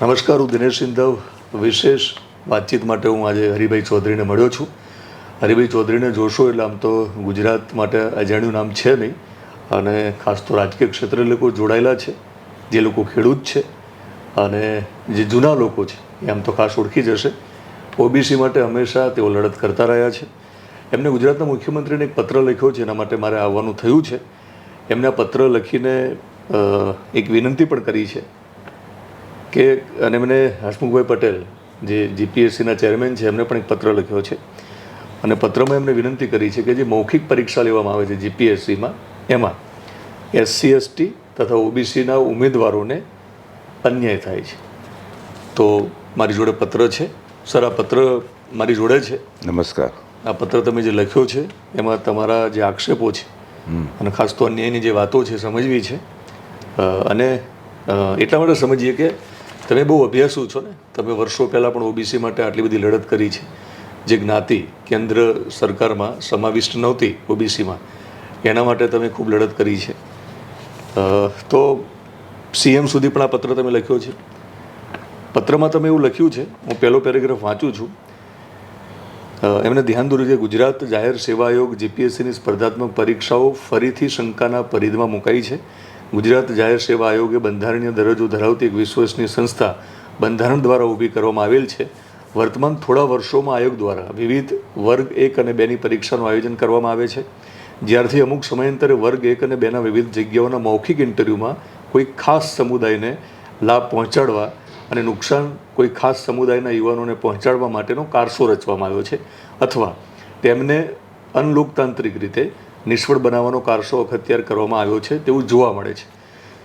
નમસ્કાર, હું દિનેશ સિંધવ. વિશેષ વાતચીત માટે હું આજે હરિભાઈ ચૌધરીને મળ્યો છું. હરિભાઈ ચૌધરીને જોશો એટલે આમ તો ગુજરાત માટે અજાણ્યું નામ છે નહીં. અને ખાસ તો રાજકીય ક્ષેત્રે લોકો જોડાયેલા છે, જે લોકો ખેડૂત છે અને જે જૂના લોકો છે, એ આમ તો ખાસ ઓળખી જશે ઓબીસી માટે હંમેશા તેઓ લડત કરતા રહ્યા છે. એમને ગુજરાતના મુખ્યમંત્રીને એક પત્ર લખ્યો છે, એના માટે મારે આવવાનું થયું છે. એમને પત્ર લખીને એક વિનંતી પણ કરી છે. કે અને મને હસમુખભાઈ પટેલ જે જીપીએસસીના ચેરમેન છે એમને પણ એક પત્ર લખ્યો છે. અને પત્રમાં એમને વિનંતી કરી છે કે જે મૌખિક પરીક્ષા લેવામાં આવે છે જીપીએસસીમાં એમાં એસસી એસટી તથા ઓબીસીના ઉમેદવારોને અન્યાય થાય છે. તો મારી જોડે પત્ર છે. સર આ પત્ર મારી જોડે છે. નમસ્કાર. આ પત્ર તમે જે લખ્યો છે એમાં તમારા જે આક્ષેપો છે અને ખાસ તો અન્યાયની જે વાતો છે સમજવી છે. અને એટલા માટે સમજીએ કે તમે બહુ અભ્યાસુ છો ને? તમે વર્ષો પહેલાં પણ ઓબીસી માટે આટલી બધી લડત કરી છે. જે જ્ઞાતિ કેન્દ્ર સરકારમાં સમાવિષ્ટ નહોતી ઓબીસીમાં એના માટે તમે ખૂબ લડત કરી છે. તો સીએમ સુધી પણ આ પત્ર તમે લખ્યો છે. પત્રમાં તમે એવું લખ્યું છે, હું પહેલો પેરેગ્રાફ વાંચું છું. એમને ધ્યાન દોર્યું છે, ગુજરાત જાહેર સેવા આયોગ જીપીએસસીની સ્પર્ધાત્મક પરીક્ષાઓ ફરીથી શંકાના પરિધમાં મુકાઈ છે. ગુજરાત જાહેર સેવા આયોગે બંધારણીય દરજ્જો ધરાવતી એક વિશ્વસનીય સંસ્થા બંધારણ દ્વારા ઊભી કરવામાં આવેલ છે. વર્તમાન થોડા વર્ષોમાં આયોગ દ્વારા વિવિધ વર્ગ એક અને બેની પરીક્ષાનું આયોજન કરવામાં આવે છે. જ્યારથી અમુક સમયાંતરે વર્ગ એક અને બેના વિવિધ જગ્યાઓના મૌખિક ઇન્ટરવ્યૂમાં કોઈ ખાસ સમુદાયને લાભ પહોંચાડવા અને નુકસાન કોઈ ખાસ સમુદાયના યુવાનોને પહોંચાડવા માટેનો કારસો રચવામાં આવ્યો છે. અથવા તેમને અનલોકતાંત્રિક રીતે નિષ્ફળ બનાવવાનો કારસો અખત્યાર કરવામાં આવ્યો છે, તેવું જોવા મળે છે.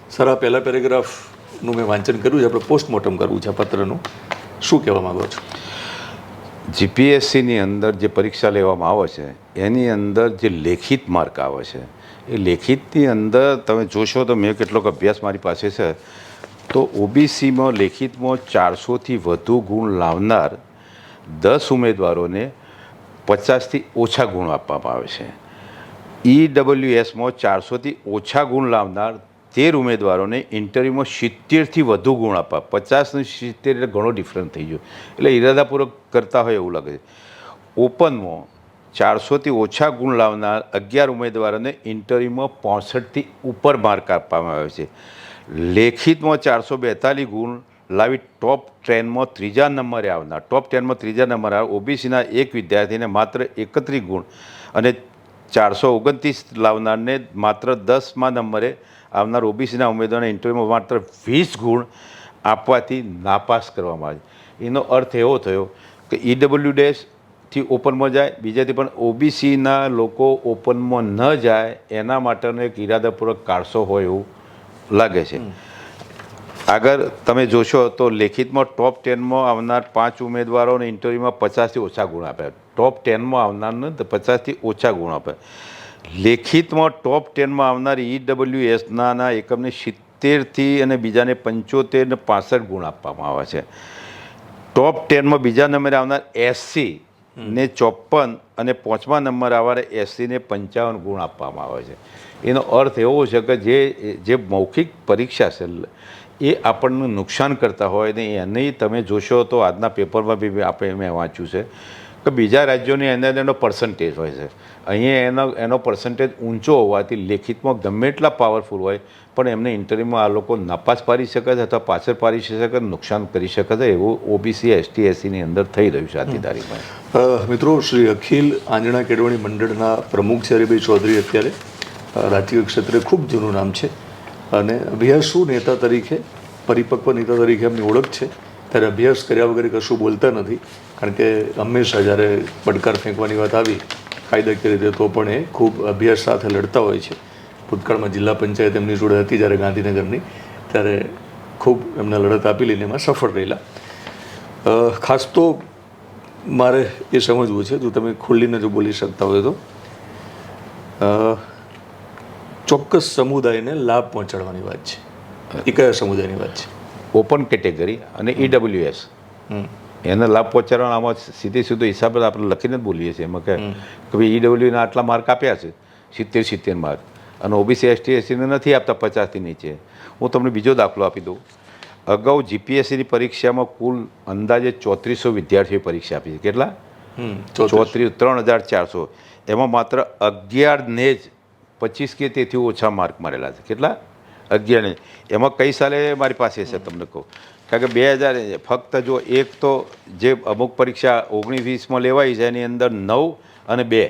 સર, આ પહેલા પેરેગ્રાફનું મેં વાંચન કર્યું છે, આપણે પોસ્ટમોર્ટમ કરવું છે આ પત્રનું. શું કહેવા માગો છો? જીપીએસસીની અંદર જે પરીક્ષા લેવામાં આવે છે, એની અંદર જે લેખિત માર્ક આવે છે, એ લેખિતની અંદર તમે જોશો તો મેં કેટલોક અભ્યાસ મારી પાસે છે, તો ઓબીસીમાં લેખિતમાં ચારસોથી વધુ ગુણ લાવનાર દસ ઉમેદવારોને પચાસથી ઓછા ગુણ આપવામાં આવે છે. ઈ ડબલ્યુએસમાં ચારસોથી ઓછા ગુણ લાવનાર તેર ઉમેદવારોને ઇન્ટરવ્યૂમાં સિત્તેરથી વધુ ગુણ આપવા. પચાસનું સિત્તેર એટલે ઘણો ડિફરન્સ થઈ ગયો. એટલે ઇરાદાપૂર્વક કરતા હોય એવું લાગે છે. ઓપનમાં ચારસોથી ઓછા ગુણ લાવનાર અગિયાર ઉમેદવારોને ઇન્ટરવ્યૂમાં પોસઠથી ઉપર માર્ક આપવામાં આવે છે. લેખિતમાં ચારસો બેતાલીસ ગુણ લાવી ટોપ ટેનમાં ત્રીજા નંબરે આવનાર. ટોપ ટેનમાં ત્રીજા નંબરે આવે ઓબીસીના એક વિદ્યાર્થીને માત્ર એકત્રીસ ગુણ અને ચારસો ઓગણત્રીસ લાવનારને માત્ર દસમાં નંબરે આવનાર ઓબીસીના ઉમેદવારને ઇન્ટરવ્યૂમાં માત્ર વીસ ગુણ આપવાથી નાપાસ કરવામાં આવે એનો અર્થ એવો થયો કે ઈડબલ્યુ ડેશથી ઓપનમાં જાય બીજાથી પણ ઓબીસીના લોકો ઓપનમાં ન જાય એના માટેનો એક ઈરાદાપૂર્વક કારસો હોય એવું લાગે છે. આગળ તમે જોશો તો લેખિતમાં ટોપ ટેનમાં આવનાર પાંચ ઉમેદવારોને ઇન્ટરવ્યૂમાં પચાસથી ઓછા ગુણ આપ્યા. ટોપ ટેનમાં આવનારને તો પચાસથી ઓછા ગુણ આપે. લેખિતમાં ટોપ ટેનમાં આવનાર ઈડબલ્યુ એસના એકમને સિત્તેરથી અને બીજાને પંચોતેર ને પાસઠ ગુણ આપવામાં આવે છે. ટોપ ટેનમાં બીજા નંબરે આવનાર એસસી ને ચોપન અને પાંચમા નંબર આવનાર એસસીને પંચાવન ગુણ આપવામાં આવે છે. એનો અર્થ એવો છે કે જે જે મૌખિક પરીક્ષા છે એ આપણને નુકસાન કરતા હોય ને એને તમે જોશો તો આજના પેપરમાં બી આપણે મેં વાંચ્યું છે કે બીજા રાજ્યોની અંદર એનો પર્સન્ટેજ હોય છે. અહીંયા એનો એનો પર્સન્ટેજ ઊંચો હોવાથી લેખિતમાં ગમે એટલા પાવરફુલ હોય, પણ એમને ઇન્ટરવ્યૂમાં આ લોકો નાપાસ પાડી શકે છે અથવા પાછળ પાડી શકે નુકસાન કરી શકે છે એવું ઓબીસી એસટી એસસીની અંદર થઈ રહ્યું છે આજની તારીખમાં મિત્રો, શ્રી અખિલ આંજણા કેળવણી મંડળના પ્રમુખ છે હરિભાઈ ચૌધરી અત્યારે. રાજકીય ક્ષેત્રે ખૂબ જૂનું નામ છે. અને અભ્યાસુ નેતા તરીકે, પરિપક્વ નેતા તરીકે એમની ઓળખ છે. ત્યારે અભ્યાસ કર્યા વગર કશું બોલતા નથી. કારણ કે હંમેશા જ્યારે પડકાર ફેંકવાની વાત આવી કાયદાકીય રીતે તો પણ એ ખૂબ અભ્યાસ સાથે લડતા હોય છે. ભૂતકાળમાં જિલ્લા પંચાયત એમની જોડે હતી જ્યારે ગાંધીનગરની ત્યારે ખૂબ એમને લડત આપી લઈને એમાં સફળ રહેલા. ખાસ તો મારે એ સમજવું છે જો તમે ખુલ્લીને જો બોલી શકતા હોય તો. ચોક્કસ સમુદાયને લાભ પહોંચાડવાની વાત છે. એ કયા સમુદાયની વાત છે? ઓપન કેટેગરી અને ઈડબ્લ્યુએસ હમ. એને લાભ પહોંચાડવાનો આમાં સીધે સીધો હિસાબ આપણે લખીને જ બોલીએ છીએ. એમાં કે ભાઈ ઈડબ્લ્યુના આટલા માર્ક આપ્યા છે. સિત્તેર સિત્તેર માર્ક. અને ઓબીસી એસટી એસીને નથી આપતા પચાસથી નીચે. હું તમને બીજો દાખલો આપી દઉં. અગાઉ જીપીએસસીની પરીક્ષામાં કુલ અંદાજે ચોત્રીસો વિદ્યાર્થીઓ પરીક્ષા આપી છે. કેટલા? ચોત્રીસ. ચોત્રીસ ત્રણ હજાર ચારસો. એમાં માત્ર અગિયારને જ પચીસ કે તેથી ઓછા માર્ક મળેલા છે. કેટલા? અગિયારને. એમાં કઈ સાલે મારી પાસે છે તમને કહું. કારણ કે બે હજાર ફક્ત જો એક તો જે અમુક પરીક્ષા ઓગણીસ વીસમાં લેવાઈ છે, એની અંદર નવ અને બે.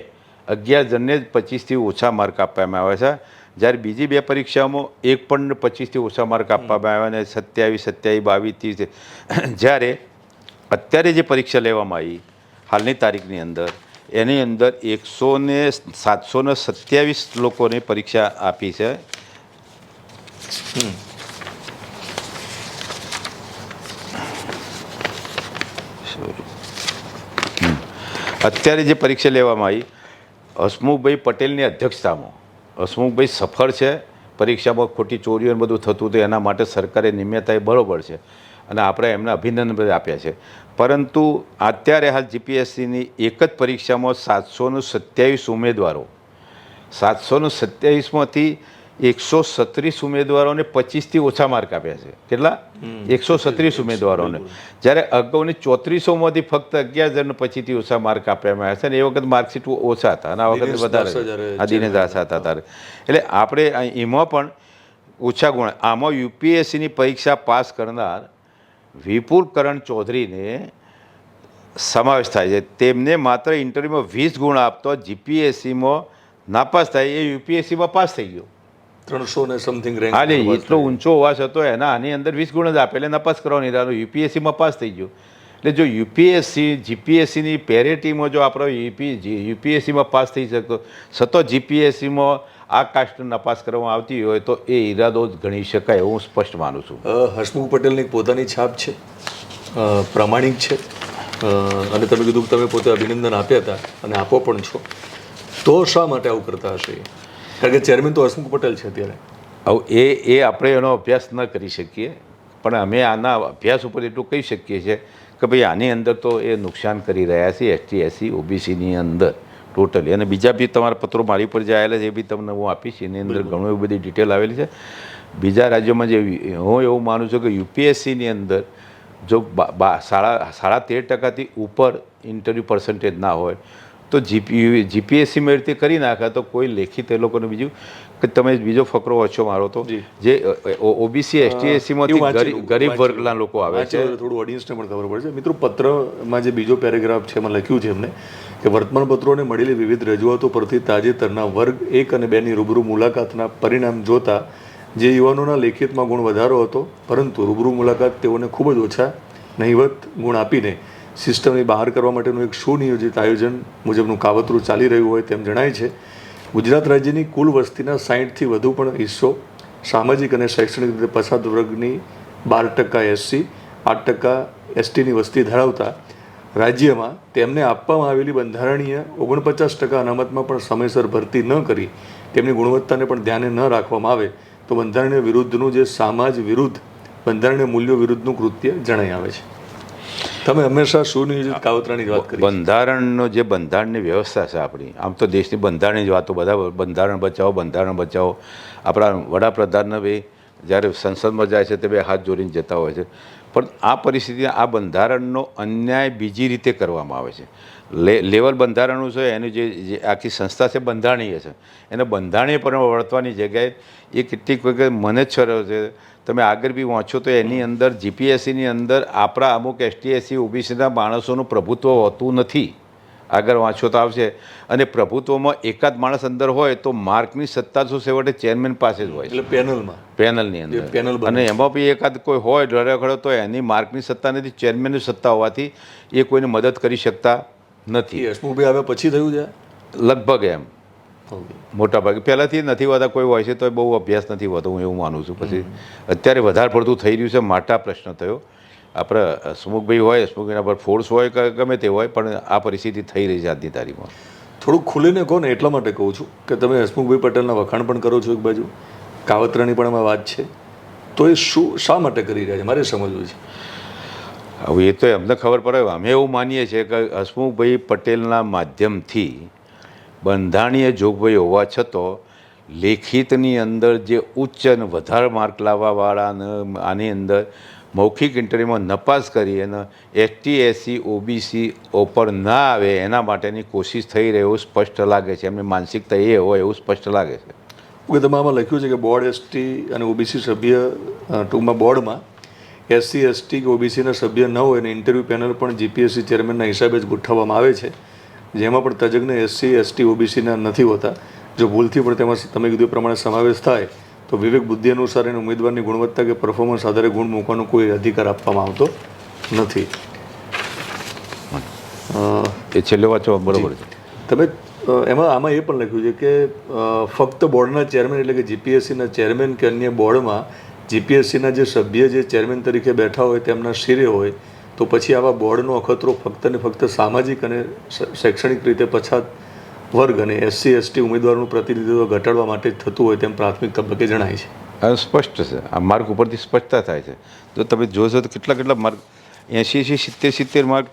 અગિયાર જણને જ પચીસથી ઓછા માર્ક આપવામાં આવે છે. જ્યારે બીજી બે પરીક્ષાઓમાં એક પણ પચીસથી ઓછા માર્ક આપવામાં આવ્યા અને સત્યાવીસ સત્યાવીસ, બાવીસ, ત્રીસ જ્યારે અત્યારે જે પરીક્ષા લેવામાં આવી, હાલની તારીખની અંદર, એની અંદર એકસો ને સાતસો ને સત્યાવીસ લોકોને પરીક્ષા આપી છે. અત્યારે જે પરીક્ષા લેવામાં આવી, હસમુખભાઈ પટેલની અધ્યક્ષતામાં. હસમુખભાઈ સફળ છે, પરીક્ષામાં ખોટી ચોરીઓ બધું થતું હતું, એના માટે સરકારે નિમ્યતા બરોબર છે અને આપણે એમને અભિનંદન આપ્યા છે. પરંતુ અત્યારે હાલ જીપીએસસીની એક જ પરીક્ષામાં સાતસો સત્યાવીસ ઉમેદવારો. સાતસો સત્યાવીસમાંથી એકસો સત્રીસ ઉમેદવારોને પચીસથી ઓછા માર્ક આપ્યા છે. કેટલા? એકસો સત્રીસ ઉમેદવારોને. જ્યારે અગાઉની ચોત્રીસોમાંથી ફક્ત અગિયાર જણને પછીથી ઓછા માર્ક આપવામાં આવ્યા છે અને એ વખત માર્કશીટ ઓછા હતા અને આ વખતે વધારે આ દિનેશ હતા તારે એટલે આપણે એમાં પણ ઓછા ગુણ. આમાં યુપીએસસીની પરીક્ષા પાસ કરનાર વિપુલ કરણ ચૌધરીને સમાવેશ થાય છે. તેમને માત્ર ઇન્ટરવ્યુમાં વીસ ગુણ આપતો જીપીએસસીમાં નાપાસ થાય. એ યુપીએસસીમાં પાસ થઈ ગયો. ત્રણસો ને સમથિંગ રેન્ક હા એટલો ઊંચો હોવા છતો એના આની અંદર વીસ ગુણ જ આપે એટલે નપાસ કરવાની રહેવાનું યુપીએસસીમાં પાસ થઈ ગયો. એટલે જો યુપીએસસી જીપીએસસીની પેરેટીમાં જો આપણો યુપી યુપીએસસીમાં પાસ થઈ શકતો સતત જીપીએસસીમાં આ કાસ્ટ નપાસ કરવામાં આવતી હોય તો એ ઈરાદો જ ગણી શકાય એવું હું સ્પષ્ટ માનું છું. હસમુખ પટેલની પોતાની છાપ છે. પ્રામાણિક છે. અને તમે કીધું કે તમે પોતે અભિનંદન આપ્યા હતા અને આપો પણ છો. તો શા માટે આવું કરતા હશે? કારણ કે ચેરમેન તો હસમુખ પટેલ છે અત્યારે. હવે એ એ આપણે એનો અભ્યાસ ન કરી શકીએ. પણ અમે આના અભ્યાસ ઉપર એટલું કહી શકીએ છીએ કે ભાઈ આની અંદર તો એ નુકસાન કરી રહ્યા છે એસટી એસસી ઓબીસીની અંદર ટોટલી. અને બીજા બી તમારા પત્રો મારી પર જે આવેલા છે એ બી તમને હું આપીશ. એની અંદર ઘણું એવી બધી ડિટેલ આવેલી છે. બીજા રાજ્યોમાં જે હું એવું માનું છું કે યુપીએસસીની અંદર જો સાડા સાડા તેર ટકાથી ઉપર ઇન્ટરવ્યૂ પર્સન્ટેજ ના હોય તો જીપી જીપીએસસીમાં મેળ રીતે કરી નાખે તો કોઈ લેખિત એ લોકોને બીજું કે તમે બીજો ફકરો ઓછો મારો તો. જે. ઓબીસી એસટી એસસીમાંથી ગરીબ વર્ગના લોકો આવે છે. થોડું ઓડિયન્સને પણ ખબર પડશે મિત્રો પત્રમાં જે બીજો પેરેગ્રાફ છે એમાં લખ્યું છે એમને કે વર્તમાનપત્રોને મળેલી વિવિધ રજૂઆતો પરથી તાજેતરના વર્ગ એક અને બેની રૂબરૂ મુલાકાતના પરિણામ જોતા જે યુવાનોના લેખિતમાં ગુણ વધારો હતો પરંતુ રૂબરૂ મુલાકાત તેઓને ખૂબ જ ઓછા નહિવત ગુણ આપીને સિસ્ટમની બહાર કરવા માટેનું એક સુનિયોજિત આયોજન મુજબનું કાવતરું ચાલી રહ્યું હોય તેમ જણાય છે. ગુજરાત રાજ્યની કુલ વસ્તીના સાહીઠથી વધુ પણ હિસ્સો સામાજિક અને શૈક્ષણિક રીતે પછાત વર્ગની બાર ટકા એસસી, આઠ ટકા એસટીની વસ્તી ધરાવતા રાજ્યમાં તેમને આપવામાં આવેલી બંધારણીય ઓગણપચાસ ટકા અનામતમાં પણ સમયસર ભરતી ન કરી, તેમની ગુણવત્તાને પણ ધ્યાને ન રાખવામાં આવે, તો બંધારણીય વિરુદ્ધનું જે સમાજ વિરુદ્ધ, બંધારણીય મૂલ્યો વિરુદ્ધનું કૃત્ય જણાઈ આવે છે. તમે હંમેશા સુનિયોજિત કાવતરાની વાત કરી. બંધારણનો જે બંધારણની વ્યવસ્થા છે આપણી આમ તો દેશની બંધારણની જ વાતો બધા બંધારણ બચાવો બંધારણ બચાવો. આપણા વડાપ્રધાનને બી જ્યારે સંસદમાં જાય છે તે બે હાથ જોડીને જતા હોય છે. પણ આ પરિસ્થિતિ આ બંધારણનો અન્યાય બીજી રીતે કરવામાં આવે છે. લેવલ બંધારણનું છે એની જે જે આખી સંસ્થા છે બંધારણીય છે. એને બંધારણીય પર વર્તવાની જગ્યાએ એ કેટલીક વખત મને જ છરો છે તમે આગળ બી વાંચો તો એની અંદર જીપીએસસીની અંદર આપણા અમુક એસટીએસસી ઓબીસીના માણસોનું પ્રભુત્વ હોતું નથી. આગળ વાંચો તો આવશે. અને પ્રભુત્વમાં એકાદ માણસ અંદર હોય તો માર્કની સત્તા શું છેવટે ચેરમેન પાસે જ હોય એટલે પેનલમાં? પેનલની અંદર. પેનલ અને એમાં બી એકાદ કોઈ હોય ડરેખડો તો એની માર્કની સત્તા નથી ચેરમેનની સત્તા હોવાથી એ કોઈને મદદ કરી શકતા નથી. હસમુખભાઈ આવ્યા પછી થયું છે? લગભગ એમ. મોટા ભાગે પહેલાંથી નથી હોતા કોઈ હોય છે તો બહુ અભ્યાસ નથી હોતો હું એવું માનું છું. પછી અત્યારે વધારે પડતું થઈ રહ્યું છે માટા પ્રશ્ન થયો. આપણે હસમુખભાઈ હોય હસમુખભાઈના પર ફોર્સ હોય કે ગમે તે હોય પણ આ પરિસ્થિતિ થઈ રહી છે આજની તારીખમાં. થોડુંક ખુલીને કહો ને એટલા માટે કહું છું કે તમે હસમુખભાઈ પટેલના વખાણ પણ કરો છો એક બાજુ. કાવતરાની પણ એમાં વાત છે. તો એ શું શા માટે કરી રહ્યા છે? મારે સમજવું છે. હવે એ તો અમને ખબર પડે. અમે એવું માનીએ છીએ કે હસમુખભાઈ પટેલના માધ્યમથી બંધારણીય જોગવાઈ હોવા છતાં લેખિતની અંદર જે ઉચ્ચ અને વધારે માર્ક લાવવાવાળાને આની અંદર મૌખિક ઇન્ટરવ્યૂમાં નપાસ કરી અને એસટી એસસી ઓબીસી ઉપર ના આવે એના માટેની કોશિશ થઈ રહી એવું સ્પષ્ટ લાગે છે. એમની માનસિકતા એ હોય એવું સ્પષ્ટ લાગે છે. તમે આમાં લખ્યું છે કે બોર્ડ એસટી અને ઓબીસી સભ્ય ટૂંકમાં બોર્ડમાં એસસી એસટી કે ઓબીસીના સભ્ય ન હોય અને ઇન્ટરવ્યૂ પેનલ પણ જીપીએસસી ચેરમેનના હિસાબે જ ગોઠવવામાં આવે છે. જેમાં પણ તજજ્ઞ એસસી એસટી ઓબીસીના નથી હોતા. જો ભૂલથી પણ તેમાં તમે કીધું પ્રમાણે સમાવેશ થાય તો વિવેક બુદ્ધિ અનુસાર એને ઉમેદવારની ગુણવત્તા કે પરફોર્મન્સ આધારે ગુણ મૂકવાનો કોઈ અધિકાર આપવામાં આવતો નથી. એ છેલ્લો વાંચો બરોબર છે. તમે એમાં આમાં એ પણ લખ્યું છે કે ફક્ત બોર્ડના ચેરમેન એટલે કે જીપીએસસીના ચેરમેન કે અન્ય બોર્ડમાં જીપીએસસીના જે સભ્ય જે ચેરમેન તરીકે બેઠા હોય તેમના શિરે હોય તો પછી આવા બોર્ડનો અખતરો ફક્ત ને ફક્ત સામાજિક અને શૈક્ષણિક રીતે પછાત વર્ગ અને એસસી એસટી ઉમેદવારનું પ્રતિનિધિત્વ ઘટાડવા માટે જ થતું હોય તેમ પ્રાથમિક તબક્કે જણાય છે. સ્પષ્ટ છે. આ માર્ગ ઉપરથી સ્પષ્ટતા થાય છે. જો તમે જોશો તો કેટલા કેટલા માર્ક એંશી એંશી સિત્તેર સિત્તેર માર્ક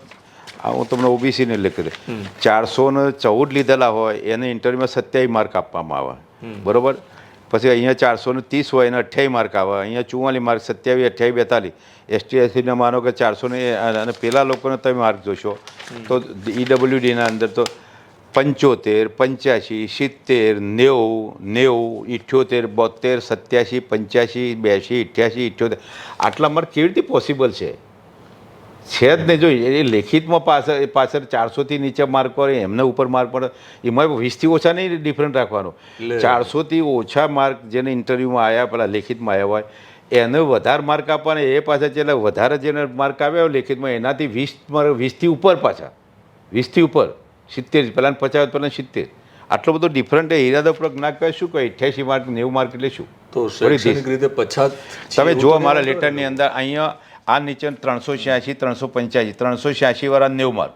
હું તમને ઓબીસીને લેખે ચારસો ને ચૌદ લીધેલા હોય એને ઇન્ટરવ્યુમાં સત્યાવીસ માર્ક આપવામાં આવે. બરોબર? પછી અહીંયા ચારસો ને ત્રીસ હોય એને અઠ્યાવીસ માર્ક આવે. અહીંયા ચુમ્માલીસ માર્ક સત્યાવીસ અઠ્યાવીસ બેતાલીસ. એસટી એસસીને માનો કે ચારસો ને અને પેલા લોકોને તમે માર્ક જોશો તો ઈડબ્લ્યુડીના અંદર તો પંચોતેર પંચ્યાસી સિત્તેર નેવું નેવું ઇઠ્યોતેર બોતેર સત્યાસી પંચ્યાસી બ્યાસી અઠ્યાસી ઇઠ્યોતેર. આટલા માર્ક કેવી રીતે પોસિબલ છે? છે જ નહીં જો એ લેખિતમાં પાછળ એ પાછળ ચારસોથી નીચે માર્ક પડે એમને ઉપર માર્ક પડે એમાં વીસથી ઓછા નહીં ડિફરન્ટ રાખવાનો. ચારસોથી ઓછા માર્ક જેને ઇન્ટરવ્યૂમાં આવ્યા પેલા લેખિતમાં આવ્યા હોય એને વધારે માર્ક આપવાના એ પાછા એટલે વધારે જેને માર્ક આવ્યા હોય લેખિતમાં એનાથી વીસ વીસથી ઉપર પાછા. વીસથી ઉપર સિત્તેર પહેલાં પચાસ પહેલાં સિત્તેર. આટલો બધો ડિફરન્ટ એ ઇરાદાપૂર્વક ના કહેવાય શું કહે અઠ્યાસી માર્ક નેવું માર્ક એટલે શું? તો શૈક્ષણિક રીતે પછાત તમે જો અમારા મારા લેટરની અંદર અહીંયા આ નીચે ત્રણસો છ્યાસી ત્રણસો પંચ્યાસી ત્રણસો છ્યાસી વાળા નેવું માર્ક.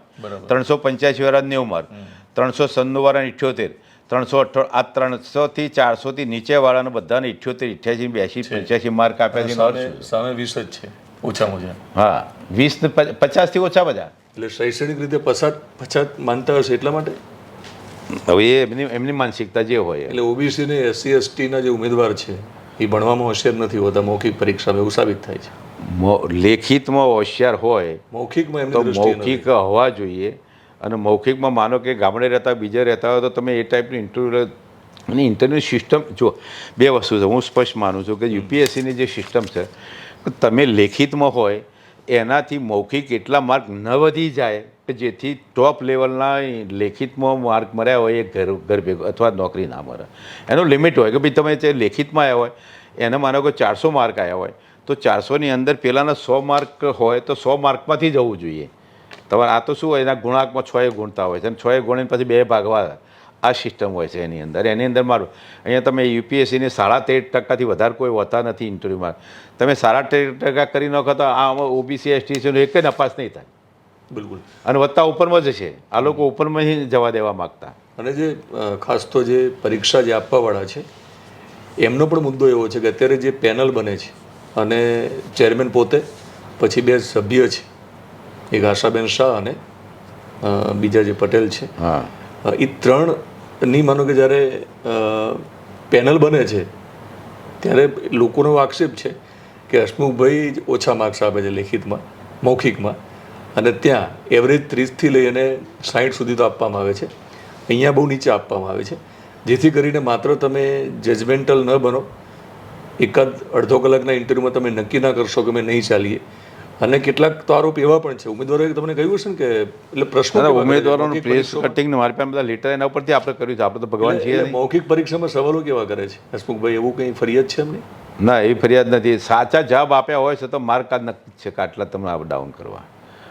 ત્રણસો પંચ્યાસી વાળા નેવું માર્ક. ત્રણસો સન્નું વાળા ઇઠ્યોતેર. ત્રણસો અઠ્ઠો આ ત્રણસોથી ચારસોથી નીચે વાળાને બધાને ઇઠ્યોતેર ઇઠ્યાસી બ્યાસી પંચ્યાસી માર્ક આપ્યા છે સામે વીસ જ છે ઓછામાં ઓછા. હા વીસ પચાસથી ઓછા. બધા એટલે શૈક્ષણિક રીતે પછાત પછાત માનતા હશે એટલા માટે? હવે એમની એમની માનસિકતા જે હોય એટલે ઓબીસી ને એસસી એસટીના જે ઉમેદવાર છે એ ભણવામાં હોશિયાર નથી હોતા મૌખિક પરીક્ષામાં એવું સાબિત થાય છે. લેખિતમાં હોશિયાર હોય મૌખિકમાં તો મૌખિક હોવા જોઈએ અને મૌખિકમાં માનો કે ગામડે રહેતા બીજા બીજે રહેતા હોય તો તમે એ ટાઈપની ઇન્ટરવ્યુ અને ઇન્ટરવ્યુ સિસ્ટમ જો બે વસ્તુ છે. હું સ્પષ્ટ માનું છું કે યુપીએસસીની જે સિસ્ટમ છે તમે લેખિતમાં હોય એનાથી મૌખિક એટલા માર્ક ન વધી જાય કે જેથી ટોપ લેવલના લેખિતમાં માર્ક મળ્યા હોય, એ ઘર ઘર અથવા નોકરી ના મળે. એનો લિમિટ હોય કે ભાઈ તમે જે લેખિતમાં આવ્યા હોય, એને માનો કે ચારસો માર્ક આવ્યા હોય, તો ચારસોની અંદર પહેલાંના સો માર્ક હોય તો સો માર્કમાંથી જવું જોઈએ. તમારે આ તો શું હોય, એના ગુણાંકમાં છ એ ગુણતા હોય છે અને છ એ ગુણીને પછી બે ભાગવા આ સિસ્ટમ હોય છે એની અંદર. એની અંદર મારું અહીંયા તમે યુપીએસસીની સાડા તેર ટકાથી વધારે કોઈ હોતા નથી ઇન્ટરવ્યૂમાં. તમે સાડા તેર ટકા કરી નાખો તો આ ઓબીસી એસટી છે એક નપાસ નહીં થાય. બિલકુલ. અને વત્તા ઉપરમાં જ છે આ લોકો ઉપરમાં જ જવા દેવા માગતા. અને જે ખાસ તો જે પરીક્ષા જે આપવાવાળા છે એમનો પણ મુદ્દો એવો છે કે અત્યારે જે પેનલ બને છે અને ચેરમેન પોતે પછી બે સભ્ય છે. એક આશાબેન શાહ અને બીજા જે પટેલ છે. હા. એ એ ત્રણની માનો કે જ્યારે પેનલ બને છે, ત્યારે લોકોનો આક્ષેપ છે કે હસમુખભાઈ જ ઓછા માર્ક્સ આપે છે લેખિતમાં, મૌખિકમાં. અને ત્યાં એવરેજ ત્રીસથી લઈ અને સાઠ સુધી તો આપવામાં આવે છે. અહીંયા બહુ નીચે આપવામાં આવે છે. જેથી કરીને માત્ર તમે જજમેન્ટલ ન બનો. એકાદ અડધો કલાકના ઇન્ટરવ્યૂમાં તમે નક્કી ના કરશો કે અમે નહીં ચાલીએ. અને કેટલાક તો આરોપ એવા પણ છે. ઉમેદવારોએ તમને કહ્યું છે ને કે એટલે પ્રશ્નો? ઉમેદવારોનું પ્લેસ પ્રેસ કટિંગ મારી પાસે બધા લેટર એના ઉપરથી આપણે કર્યું છે. આપણે તો ભગવાન છીએ મૌખિક પરીક્ષામાં સવાલો કેવા કરે છે? હસમુખભાઈ એવું કંઈ ફરિયાદ છે એમની? ના એ ફરિયાદ નથી. સાચા જવાબ આપ્યા હોય છે તો માર્ક કાર્ડ નક્કી છે કે આટલા તમને અપ ડાઉન કરવા.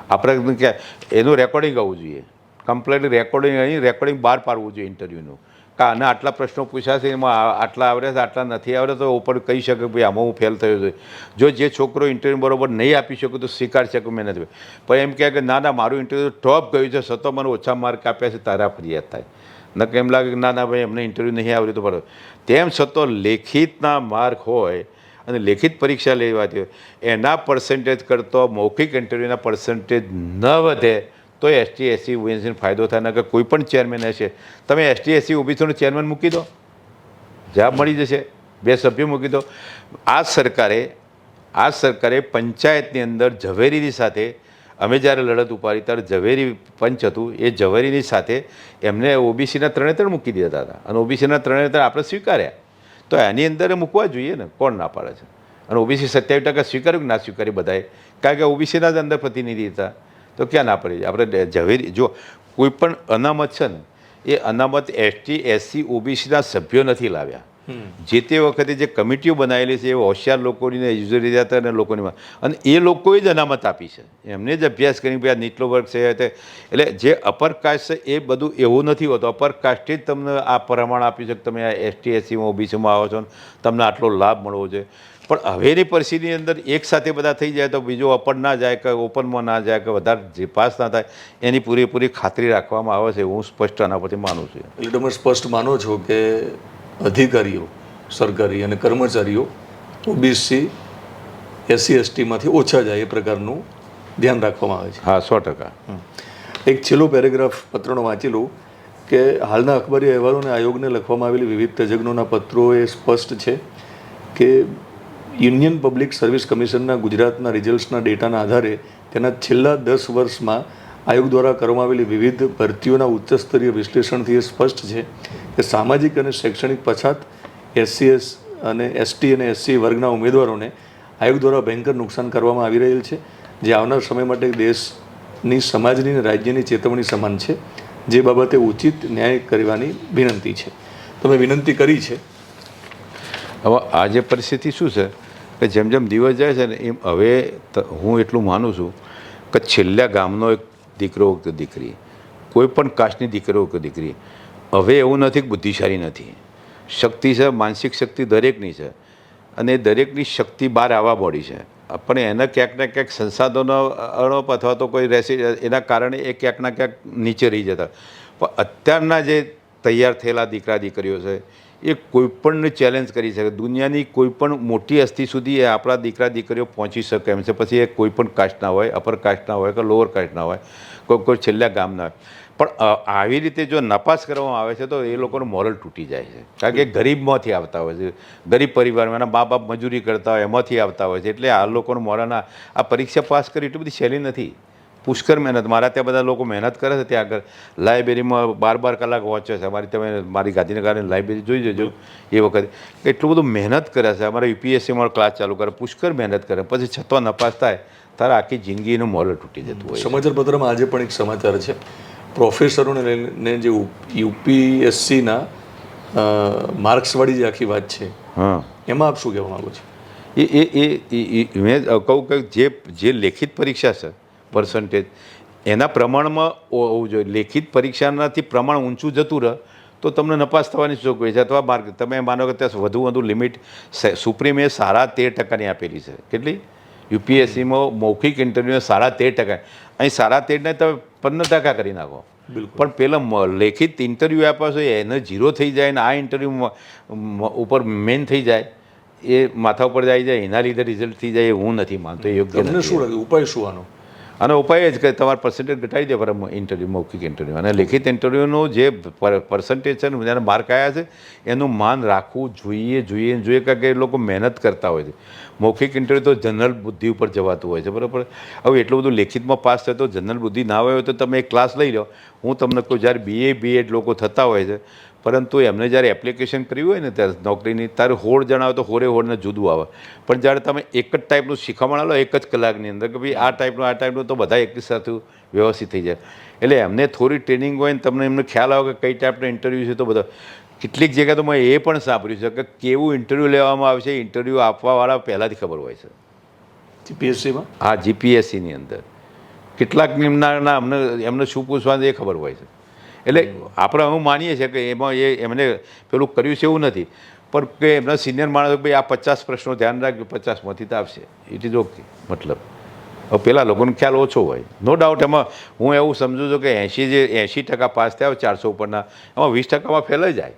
આપણે કે એનું રેકોર્ડિંગ આવવું જોઈએ. કમ્પ્લેટ રેકોર્ડિંગ અહીં રેકોર્ડિંગ બહાર પાડવું જોઈએ ઇન્ટરવ્યૂનું કે આને આટલા પ્રશ્નો પૂછ્યા છે, એમાં આટલા આવડે છે, આટલા નથી આવડે તો ઉપર કહી શકે ભાઈ, આમાં હું ફેલ થયો છું. જો જે છોકરો ઇન્ટરવ્યૂ બરોબર નહીં આપી શકું, તો સ્વીકાર શકું કે મેં નથી પણ એમ કહે કે ના ના, મારું ઇન્ટરવ્યૂ ટોપ ગયું છે છતાં મને ઓછા માર્ક આપ્યા છે, તારા ફરિયાદ થાય. નકે એમ લાગે કે ના ના, ભાઈ, એમને ઇન્ટરવ્યૂ નહીં આવડ્યું તો બરાબર તેમ છતાં લેખિતના માર્ક હોય અને લેખિત પરીક્ષા લેવાતી હોય, એના પર્સન્ટેજ કરતો મૌખિક ઇન્ટરવ્યૂના પર્સન્ટેજ ન વધે તો એસટી એસસી ઓબીસીને ફાયદો થાય ને કે કોઈ પણ ચેરમેન હશે. તમે એસટી એસસી ઓબીસીનો ચેરમેન મૂકી દો. જવાબ મળી જશે. બે સભ્યો મૂકી દો. આ સરકારે આ સરકારે પંચાયતની અંદર ઝવેરીની સાથે, અમે જ્યારે લડત ઉપાડી ત્યારે ઝવેરી પંચ હતું, એ ઝવેરીની સાથે એમને ઓબીસીના ત્રણે ત્રણ મૂકી દીધા હતા. અને ઓબીસીના ત્રણે ત્રણ આપણે સ્વીકાર્યા. તો એની અંદર મૂકવા જોઈએ ને, કોણ ના પાડે છે? અને ઓબીસી સત્યાવીસ ટકા સ્વીકાર્યું કે ના સ્વીકાર્યું બધાએ? કારણ કે ઓબીસીના જ અંદર પ્રતિનિધિ હતા. તો ક્યાં ના પડી? આપણે ઝવેરી જો કોઈ પણ અનામત છે ને એ અનામત એસટી એસસી ઓબીસીના સભ્યો નથી લાવ્યા. જે તે વખતે જે કમિટીઓ બનાવેલી છે એ હોશિયાર લોકોની ને યુઝરી હતા અને લોકોની અને એ લોકોએ જ અનામત આપી છે. એમને જ અભ્યાસ કરી ભાઈ આ નીટલો વર્ગ છે એટલે જે અપર કાસ્ટ છે એ બધું એવું નથી હોતું. અપર કાસ્ટે જ તમને આ પ્રમાણ આપ્યું છે કે તમે આ એસટી એસસીમાં ઓબીસીમાં આવો છો તમને આટલો લાભ મળવો છે પણ હવેની પરિસ્થિતિની અંદર એકસાથે બધા થઈ જાય તો બીજો અપન ના જાય કે ઓપનમાં ના જાય કે વધારે જે પાસ ના થાય એની પૂરેપૂરી ખાતરી રાખવામાં આવે છે હું સ્પષ્ટ આના પરથી માનું છું. એટલે તમે સ્પષ્ટ માનો છો કે અધિકારીઓ સરકારી અને કર્મચારીઓ ઓબીસી એસસી એસટીમાંથી ઓછા જાય એ પ્રકારનું ધ્યાન રાખવામાં આવે છે. હા સો ટકા. એક છેલ્લો પેરેગ્રાફ પત્રનો વાંચેલું કે હાલના અખબારી અહેવાલો અને આયોગને લખવામાં આવેલી વિવિધ તજજ્ઞોના પત્રો એ સ્પષ્ટ છે કે યુનિયન પબ્લિક સર્વિસ કમિશનના ગુજરાતના રિઝલ્ટ્સના ડેટાના આધારે તેના છેલ્લા દસ વર્ષમાં આયોગ દ્વારા કરવામાં આવેલી વિવિધ ભરતીઓના ઉચ્ચ સ્તરીય વિશ્લેષણથી એ સ્પષ્ટ છે કે સામાજિક અને શૈક્ષણિક પછાત એસસીએસ અને એસટી અને એસસી વર્ગના ઉમેદવારોને આયોગ દ્વારા ભયંકર નુકસાન કરવામાં આવી રહેલ છે, જે આવનાર સમય માટે દેશની સમાજની અને રાજ્યની ચેતવણી સમાન છે, જે બાબતે ઉચિત ન્યાય કરવાની વિનંતી છે. તમે વિનંતી કરી છે? હવે આ જે પરિસ્થિતિ શું છે? કે જેમ જેમ દિવસ જાય છે ને એમ હવે હું એટલું માનું છું કે છેલ્લા ગામનો એક દીકરો કે દીકરી, કોઈ પણ કાસ્ટની દીકરો કે દીકરી, હવે એવું નથી કે બુદ્ધિશાળી નથી. શક્તિ છે, માનસિક શક્તિ દરેકની છે અને દરેકની શક્તિ બહાર આવવા પડી છે. પણ એના ક્યાંક ને ક્યાંક સંસાધનો અણપ અથવા તો કોઈ રહેશે એના કારણે એ ક્યાંક ક્યાંક નીચે રહી જતા. પણ અત્યારના જે તૈયાર થયેલા દીકરા દીકરીઓ છે એ કોઈપણને ચેલેન્જ કરી શકે. દુનિયાની કોઈપણ મોટી હસ્તી સુધી એ આપણા દીકરા, દીકરીઓ પહોંચી શકે. એમ છે. પછી એ કોઈ પણ કાસ્ટના હોય અપર કાસ્ટના હોય કે લોઅર કાસ્ટના હોય, કોઈ કોઈ છેલ્લા ગામના હોય. પણ આવી રીતે જો નપાસ કરવામાં આવે છે તો એ લોકોનું મોરલ તૂટી જાય છે. કારણ કે ગરીબમાંથી આવતા હોય છે. ગરીબ પરિવારમાં એના મા બાપ મજૂરી કરતા હોય, એમાંથી આવતા હોય છે. એટલે આ લોકોનું મોરલના આ પરીક્ષા પાસ કરી એટલી બધી સહેલી નથી. પુષ્કર મહેનત. મારા ત્યાં બધા લોકો મહેનત કરે છે ત્યાં આગળ. લાઇબ્રેરીમાં બાર બાર કલાક વાંચે છે. અમારી તમે મારી ગાંધીનગરની લાઇબ્રેરી જોઈ જજો એ વખતે. એટલું બધું મહેનત કરે છે. અમારે યુપીએસસીમાં ક્લાસ ચાલુ કરે. પુષ્કર મહેનત કરે. પછી છતાં નપાસ થાય તારે આખી જિંદગીનું મોડલ તૂટી જતું હોય સમાચારપત્રમાં સમાચાર પત્રમાં આજે પણ એક સમાચાર છે. પ્રોફેસરોને લઈને જે યુપીએસસીના માર્ક્સવાળી જે આખી વાત છે હા. એમાં આપ શું કહેવા માગો છો? એ એ- એ મેં કહું કે જે જે લેખિત પરીક્ષા છે પર્સન્ટેજ એના પ્રમાણમાં હોવું જોઈએ. લેખિત પરીક્ષાનાથી પ્રમાણ ઊંચું જતું રહે તો તમને નપાસ થવાની જોગવાઈ છે. અથવા માર્ક તમે માનો કે ત્યાં વધુ વધુ લિમિટ સુપ્રીમે સાડા તેર ટકાની આપેલી છે. કેટલી? યુપીએસસીમાં મૌખિક ઇન્ટરવ્યુ સાડા તેર ટકા. અહીં સાડા તેરને તમે પંદર ટકા કરી નાખો. પણ પેલા લેખિત ઇન્ટરવ્યૂ આપ્યા છે એને ઝીરો થઈ જાય ને આ ઇન્ટરવ્યૂ ઉપર મેન થઈ જાય. એ માથા ઉપર જાય જાય એના લીધે રિઝલ્ટ થઈ જાય એ હું નથી માનતો. યોગ્ય શું લાગે? ઉપાય શું આનો? આનો ઉપાય જ કે તમારે પર્સન્ટેજ ઘટાડી દે બરાબર ઇન્ટરવ્યૂ મૌખિક ઇન્ટરવ્યૂ અને લેખિત ઇન્ટરવ્યૂનું જે પર્સન્ટેજ છે ને જેના માર્ક આવ્યા છે, એનું માન રાખવું જોઈએ જોઈએ જોઈએ, કારણ કે એ લોકો મહેનત કરતા હોય છે. મૌખિક ઇન્ટરવ્યૂ તો જનરલ બુદ્ધિ ઉપર જવાતું હોય છે, બરાબર? હવે એટલું બધું લેખિતમાં પાસ થાય તો જનરલ બુદ્ધિ ના હોય તો તમે એક ક્લાસ લઈ લો. હું તમને કહું, જ્યારે બીએ બીએડ લોકો થતા હોય છે પરંતુ એમને જ્યારે એપ્લિકેશન કર્યું હોય ને ત્યારે નોકરીની ત્યારે હોળ જણાવે તો હોરે હોળને જુદું આવે. પણ જ્યારે તમે એક જ ટાઈપનું શીખવાણ લો એક જ કલાકની અંદર કે ભાઈ આ ટાઈપનું આ ટાઈપનું તો બધા એક સાથે વ્યવસ્થિત થઈ જાય. એટલે એમને થોડી ટ્રેનિંગ હોય ને તમને એમને ખ્યાલ આવે કે કઈ ટાઈપનો ઇન્ટરવ્યૂ છે તો બધા. કેટલીક જગ્યાએ તો મેં એ પણ સાંભળ્યું છે કે કેવું ઇન્ટરવ્યૂ લેવામાં આવે છે ઇન્ટરવ્યૂ આપવાવાળા પહેલાંથી ખબર હોય છે. જીપીએસસીમાં? આ જીપીએસસીની અંદર. કેટલાક નિમનારના અમને એમને શું પૂછવાનું એ ખબર હોય છે. એટલે આપણે હું માનીએ છીએ કે એમાં એ એમને પેલું કર્યું છે એવું નથી. પણ કે એમના સિનિયર માણસો ભાઈ આ પચાસ પ્રશ્નો ધ્યાન રાખજો પચાસમાંથી તો આવશે. ઇટ ઇઝ ઓકે મતલબ હવે પેલા લોકોનો ખ્યાલ ઓછો હોય. નો ડાઉટ એમાં હું એવું સમજુ છું કે એંશી જે એંશી ટકા પાસ થયા હોય ચારસો ઉપરના એમાં વીસ ટકામાં ફેલ જાય.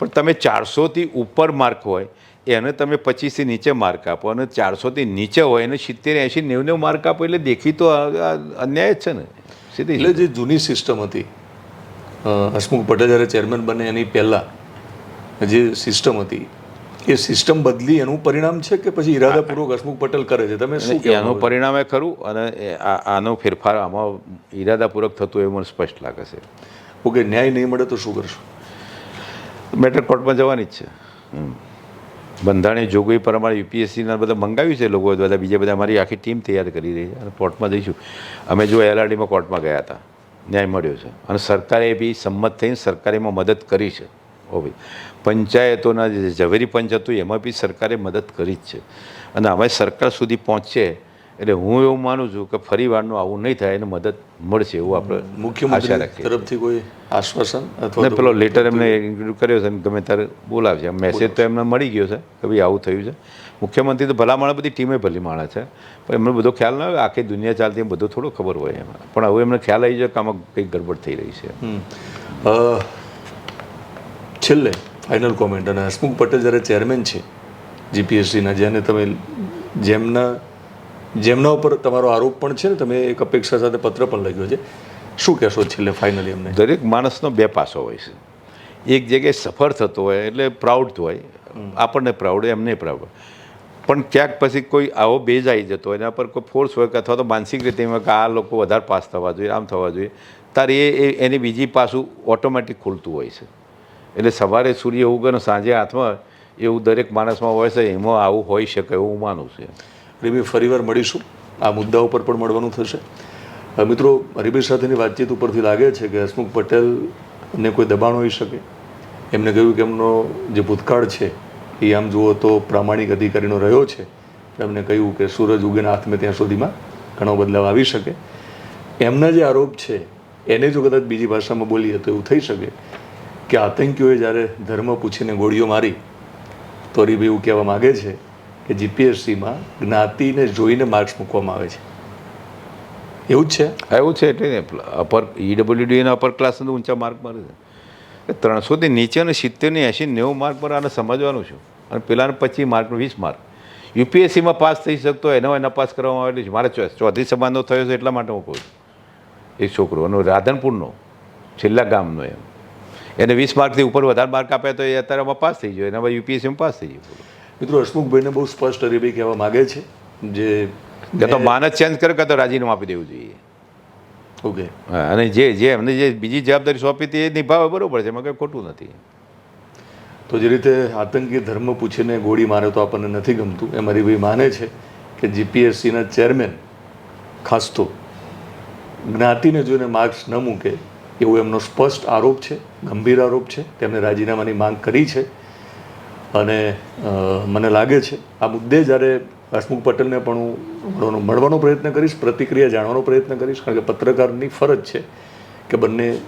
પણ તમે ચારસોથી ઉપર માર્ક હોય એને તમે પચીસથી નીચે માર્ક આપો અને ચારસોથી નીચે હોય એને સિત્તેર એંશી નેવું નેવું માર્ક આપો એટલે દેખી તો અન્યાય જ છે ને. સીધી એટલે જે જૂની સિસ્ટમ હતી હસમુખ પટેલ જ્યારે ચેરમેન બને એની પહેલાં જે સિસ્ટમ હતી એ સિસ્ટમ બદલી એનું પરિણામ છે કે પછી ઈરાદાપૂર્વક હસમુખ પટેલ કરે છે? તમે શું એનું પરિણામ એ ખરું અને આનો ફેરફાર આમાં ઈરાદાપૂર્વક થતું એવું મને સ્પષ્ટ લાગે છે. ઓકે ન્યાય નહીં મળે તો શું કરશો? મેટર કોર્ટમાં જવાની જ છે. બંધારણીય જોગવાઈ પ્રમાણે યુપીએસસીના બધા મંગાવ્યું છે લોકો બધા બીજા બધા અમારી આખી ટીમ તૈયાર કરી રહી છે અને કોર્ટમાં જઈશું. અમે જો એલઆરડીમાં કોર્ટમાં ગયા હતા. ન્યાય મળ્યો છે. અને સરકારે બી સંમત થઈને સરકારે એમાં મદદ કરી છે. ઓ ભાઈ પંચાયતોના જે ઝવેરી પંચ હતું એમાં બી સરકારે મદદ કરી જ છે. અને અમે સરકાર સુધી પહોંચશે એટલે હું એવું માનું છું કે ફરી વારનું આવું નહીં થાય એને મદદ મળશે એવું આપણે મુખ્યમંત્રી તરફથી કોઈ આશ્વાસન અથવા પેલો લેટર એમને ઇન્ક્લુડ કર્યો છે ને ગમે ત્યારે બોલાવશે મેસેજ તો એમને મળી ગયો છે કે ભાઈ આવું થયું છે. મુખ્યમંત્રી તો ભલા માણસ બધી ટીમે ભલી માણે છે. પણ એમને બધો ખ્યાલ ના હોય આખી દુનિયા ચાલતી એમ બધું થોડું ખબર હોય એમાં. પણ હવે એમને ખ્યાલ આવી જાય કે આમાં કંઈક ગડબડ થઈ રહી છે. છેલ્લે ફાઇનલ કોમેન્ટ અને હસમુખ પટેલ જ્યારે ચેરમેન છે જીપીએસસીના જેને તમે જેમના જેમના ઉપર તમારો આરોપ પણ છે ને તમે એક અપેક્ષા સાથે પત્ર પણ લખ્યો છે. શું કહેશો છેલ્લે ફાઇનલી એમને? દરેક માણસનો બે પાસો હોય છે. એક જગ્યાએ સફળ થતો હોય એટલે પ્રાઉડ હોય. આપણને પ્રાઉડ હોય એમને પ્રાઉડ પણ ક્યાંક પછી કોઈ આવો બેજ આવી જતો, એના પર કોઈ ફોર્સ હોય કે અથવા તો માનસિક રીતે એમાં કે આ લોકો વધારે પાસ થવા જોઈએ, આમ થવા જોઈએ, તારે એ એની બીજી પાસું ઓટોમેટિક ખુલતું હોય છે. એટલે સવારે સૂર્ય ઉગે અને સાંજે હાથમાં એવું દરેક માણસમાં હોય છે, એમાં આવું હોઈ શકે એવું હું માનું છું રીબી ફરીવાર મળીશું. આ મુદ્દા ઉપર પણ મળવાનું થશે. મિત્રો રીબી સાથેની વાતચીત ઉપરથી લાગે છે કે હસમુખ પટેલને કોઈ દબાણ હોઈ શકે? એમને કહ્યું કે એમનો જે ભૂતકાળ છે એ આમ જુઓ તો પ્રામાણિક અધિકારીનો રહ્યો છે. એમને કહ્યું કે સૂરજ ઉગેના હાથમાં ત્યાં સુધીમાં ઘણો બદલાવ આવી શકે. એમના જે આરોપ છે, એને જો કદાચ બીજી ભાષામાં બોલીએ તો એવું થઈ શકે કે આતંકીઓએ જ્યારે ધર્મ પૂછીને ગોળીઓ મારી તો રીબી એવું કહેવા માગે છે કે જીપીએસસીમાં જ્ઞાતિને જોઈને માર્ક્સ મૂકવામાં આવે છે. એવું જ છે? એવું છે, એટલે અપર ઈડબ્લ્યુડીના અપર ક્લાસ ઊંચા માર્ક મારે છે. ત્રણસોથી નીચે અને સિત્તેરની એંશી નેવું માર્ક પર આને સમજવાનું છું. અને પેલાને પચીસ માર્ક વીસ માર્ક. યુપીએસસીમાં પાસ થઈ શકતો એનો એના પાસ કરવામાં આવેલી છે. મારે ચોથી સમાજનો થયો છે એટલા માટે હું કહું છું. એક છોકરો એનો રાધનપુરનો છેલ્લા ગામનો એમ. એને વીસ માર્કથી ઉપર વધારે માર્ક આપ્યા તો એ અત્યારે આમાં પાસ થઈ ગયો. એના યુપીએસસીમાં પાસ થઈ ગયો. મિત્રો હસમુખભાઈને બહુ સ્પષ્ટ રીતે કહેવા માગે છે. જે તો માનસ ચેન્જ કરે કે તો રાજીનામું આપી દેવું જોઈએ. ઓકે. અને જે જે એમને જે બીજી જવાબદારી સોંપી હતી એ નિભાવે બરાબર છે એમાં કંઈ ખોટું નથી. તો જે રીતે આતંકી ધર્મ પૂછીને ગોળી મારે તો આપણને નથી ગમતું. એમ હરિભાઈ માને છે કે જીપીએસસીના ચેરમેન ખાસ તો જ્ઞાતિને જોઈને માર્ક્સ ન મૂકે એવો એમનો સ્પષ્ટ આરોપ છે ગંભીર આરોપ છે. તેમણે રાજીનામાની માંગ કરી છે. અને મને લાગે છે આ મુદ્દે જ્યારે હસમુખ પટેલને પણ હું મળવાનો પ્રયત્ન કરીશ, પ્રતિક્રિયા જાણવાનો પ્રયત્ન કરીશ, કારણ કે પત્રકારની ફરજ છે કે બંને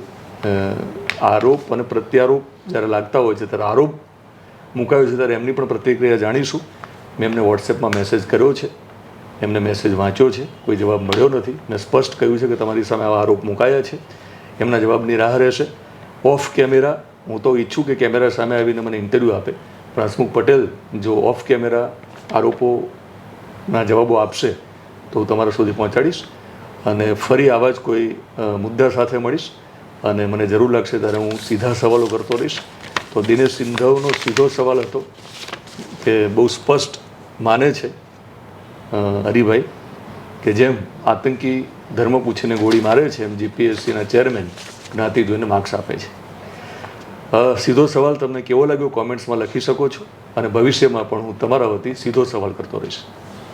આરોપ અને પ્રત્યારોપ જ્યારે લાગતા હોય છે ત્યારે આરોપ મુકાયો છે ત્યારે એમની પણ પ્રતિક્રિયા જાણીશું. મેં એમને વોટ્સએપમાં મેસેજ કર્યો છે. એમને મેસેજ વાંચ્યો છે. કોઈ જવાબ મળ્યો નથી. મેં સ્પષ્ટ કહ્યું છે કે તમારી સામે આવા આરોપ મુકાયા છે. એમના જવાબની રાહ રહેશે. ઓફ કેમેરા, હું તો ઈચ્છું કે કેમેરા સામે આવીને મને ઇન્ટરવ્યૂ આપે. પણ હસમુખ પટેલ, જો ઓફ કેમેરા આરોપોના જવાબો આપશે તો હું તમારા સુધી પહોંચાડીશ અને ફરી આવા જ કોઈ મુદ્દા સાથે મળીશ અને મને જરૂર લાગશે ત્યારે હું સીધા સવાલો કરતો રહીશ. તો દિનેશ સિંધવનો સીધો સવાલ હતો કે બહુ સ્પષ્ટ માને છે હરિભાઈ, કે જેમ આતંકી ધર્મ પૂછીને ગોળી મારે છે, એમ જીપીએસસીના ચેરમેન જ્ઞાતિ જોઈને માર્ક્સ આપે છે. સીધો સવાલ તમને કેવો લાગ્યો? કોમેન્ટ્સમાં લખી શકો છો અને ભવિષ્યમાં પણ હું તમારા વતી સીધો સવાલ કરતો રહીશ.